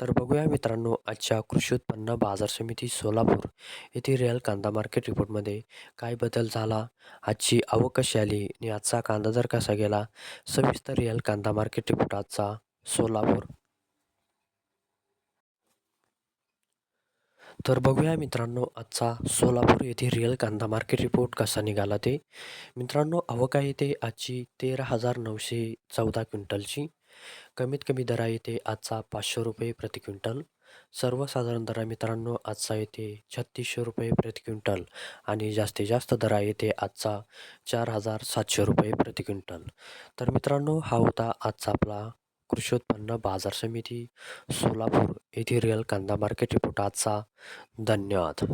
तर बघूया मित्रांनो आजच्या कृषी उत्पन्न बाजार समिती सोलापूर येथे रिअल कांदा मार्केट रिपोर्टमध्ये काय बदल झाला आजची आवक कशी आली आणि आजचा कांदा दर कसा गेला सविस्तर रिअल कांदा मार्केट रिपोर्ट आजचा सोलापूर. तर बघूया मित्रांनो आजचा सोलापूर येथे रिअल कांदा मार्केट रिपोर्ट कसा निघाला ते. मित्रांनो आवक आहे ते आजची तेरा हजार नऊशे चौदा क्विंटलची. कमीत कमी दरा येते आजचा पाचशे रुपये प्रति क्विंटल. सर्वसाधारण दरा मित्रांनो आजचा येते छत्तीसशे रुपये प्रति क्विंटल आणि जास्तीत जास्त दरा येते आजचा चार हजार सातशे रुपये प्रति क्विंटल. तर मित्रांनो हा होता आजचा आपला कृषी उत्पन्न बाजार समिती सोलापूर येथे रिअल कांदा मार्केट रिपोर्ट आजचा. धन्यवाद.